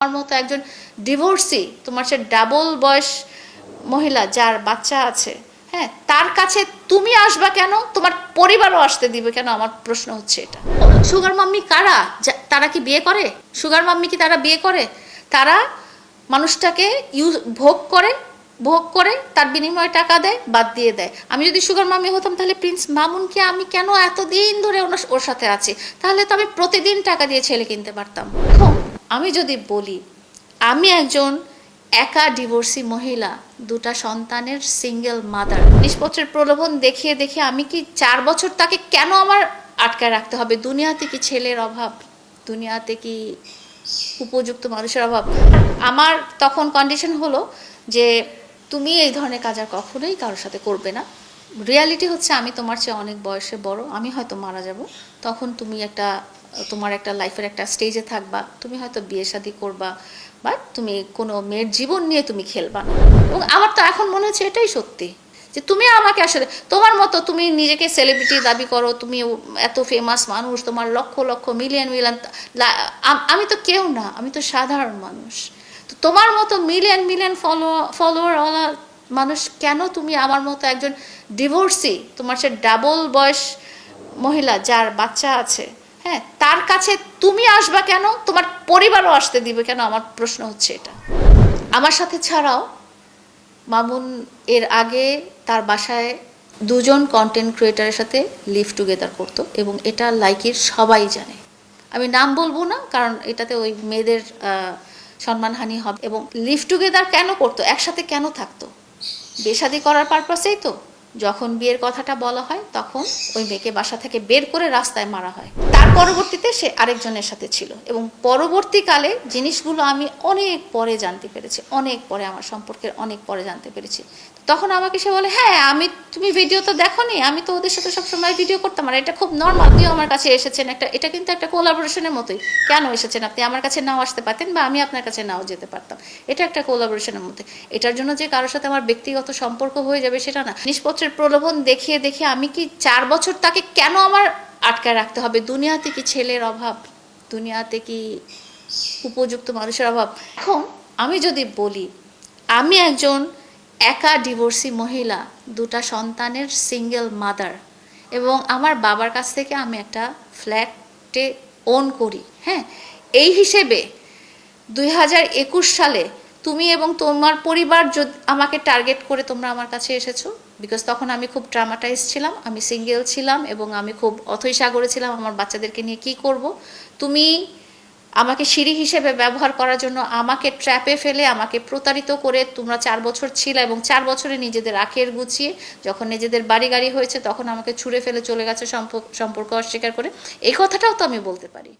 আমার মতো একজন ডিভোর্সি তোমার সে ডাবল বয়স মহিলা যার বাচ্চা আছে হ্যাঁ তার কাছে তুমি আসবা কেন? তোমার পরিবারও আসতে দিবে কেন? আমার প্রশ্ন হচ্ছে এটা। সুগার মাম্মি কারা? তারা কি বিয়ে করে? সুগার মাম্মি কি তারা বিয়ে করে? তারা মানুষটাকে ইউজ ভোগ করে ভোগ করে, তার বিনিময়ে টাকা দেয়, বাদ দিয়ে দেয়। আমি যদি সুগার মামি হতাম, তাহলে প্রিন্স মামুনকে আমি কেন এতদিন ধরে ওনার- ওর সাথে আছি? তাহলে তো আমি প্রতিদিন টাকা দিয়ে ছেলে কিনতে পারতাম। আমি যদি বলি, আমি একজন একা ডিভোর্সি মহিলা, দুটা সন্তানের সিঙ্গেল মাদার জিনিসপত্রের প্রলোভন দেখিয়ে দেখিয়ে আমি কি চার বছর তাকে কেন আমার আটকায় রাখতে হবে? দুনিয়াতে কি ছেলের অভাব? দুনিয়াতে কি উপযুক্ত মানুষের অভাব? আমার তখন কন্ডিশন হলো যে তুমি এই ধরনের কাজ আর কখনোই কারোর সাথে করবে না। রিয়ালিটি হচ্ছে আমি তোমার চেয়ে অনেক বয়সে বড়, আমি হয়তো মারা যাব। তখন তুমি একটা তোমার একটা লাইফের একটা স্টেজে থাকবা, তুমি হয়তো বিয়ে শাদী করবা, বা তুমি কোনো মেয়ের জীবন নিয়ে তুমি খেলবা। না এবং আমার তো এখন মনে হচ্ছে এটাই সত্যি, যে তুমি আমাকে আসলে, তোমার মতো তুমি নিজেকে সেলিব্রিটি দাবি করো, তুমি এত ফেমাস মানুষ, তোমার লক্ষ লক্ষ মিলিয়ন মিলিয়ন আমি তো কেউ না, আমি তো সাধারণ মানুষ। তো তোমার মতো মিলিয়ন মিলিয়ন ফলো ফলোয়ারওয়ালা মানুষ কেন তুমি আমার মতো একজন ডিভোর্সি তোমার সে ডাবল বয়স মহিলা যার বাচ্চা আছে হ্যাঁ তার কাছে তুমি আসবা কেন? তোমার পরিবারও আসতে দিবে কেন? আমার প্রশ্ন হচ্ছে এটা। আমার সাথে ছাড়াও মামুন এর আগে তার বাসায় দুজন কন্টেন্ট ক্রিয়েটারের সাথে লিভ টুগেদার করতো এবং এটা লাইকির সবাই জানে। আমি নাম বলব না, কারণ এটাতে ওই মেয়েদের সম্মানহানি হবে। এবং লিভ টুগেদার কেন করতো? একসাথে কেন থাকতো? বেশাদি করার পারপাসেই তো? যখন বিয়ের কথাটা বলা হয়, তখন ওই মেয়েকে বাসা থেকে বের করে রাস্তায় মারা হয়। তার পরবর্তীতে সে আরেকজনের সাথে ছিল এবং পরবর্তীকালে জিনিসগুলো আমি অনেক পরে জানতে পেরেছি, অনেক পরে, আমার সম্পর্কের অনেক পরে জানতে পেরেছি। তখন আমাকে সে বলে হ্যাঁ আমি তুমি ভিডিও তো দেখো নি আমি তো ওদের সাথে সবসময় ভিডিও করতাম, আর এটা খুব নর্মাল আপনিও আমার কাছে এসেছেন একটা, এটা কিন্তু একটা কোলাবোরেশনের মতোই। কেন এসেছেন আপনি? আমার কাছে নাও আসতে পারতেন বা আমি আপনার কাছে নাও যেতে পারতাম। এটা একটা কোলাবোরেশনের মধ্যে এটার জন্য যে কারোর সাথে আমার ব্যক্তিগত সম্পর্ক হয়ে যাবে সেটা না। জিনিসপত্রের প্রলোভন দেখিয়ে দেখিয়ে আমি কি চার বছর তাকে কেন আমার আটকায় রাখতে হবে? দুনিয়াতে কি ছেলের অভাব? দুনিয়াতে কি উপযুক্ত মানুষের অভাব? এখন আমি যদি বলি, আমি একজন একা ডিভোর্সি মহিলা, দুটা সন্তানের সিঙ্গেল মাদার এবং আমার বাবার কাছ থেকে আমি একটা ফ্ল্যাটে ওন করি হ্যাঁ? এই হিসেবে দুই হাজার একুশ সালে তুমি এবং তোমার পরিবার যদি আমাকে টার্গেট করে তোমরা আমার কাছে এসেছ বিকজ তখন আমি খুব ট্রামাটাইজ ছিলাম, আমি সিঙ্গেল ছিলাম এবং আমি খুব অথৈ সাগরে ছিলাম আমার বাচ্চাদেরকে নিয়ে কি করব? তুমি আমাকে সিঁড়ি হিসেবে ব্যবহার করার জন্য আমাকে ট্র্যাপে ফেলে আমাকে প্রতারিত করে তোমরা চার বছর ছিলে এবং চার বছরে নিজেদের আখের গুছিয়ে যখন নিজেদের বাড়ি গাড়ি হয়েছে তখন আমাকে ছুঁড়ে ফেলে চলে গেছে সম্পর্ক অস্বীকার করে। এই কথাটাও তো আমি বলতে পারি।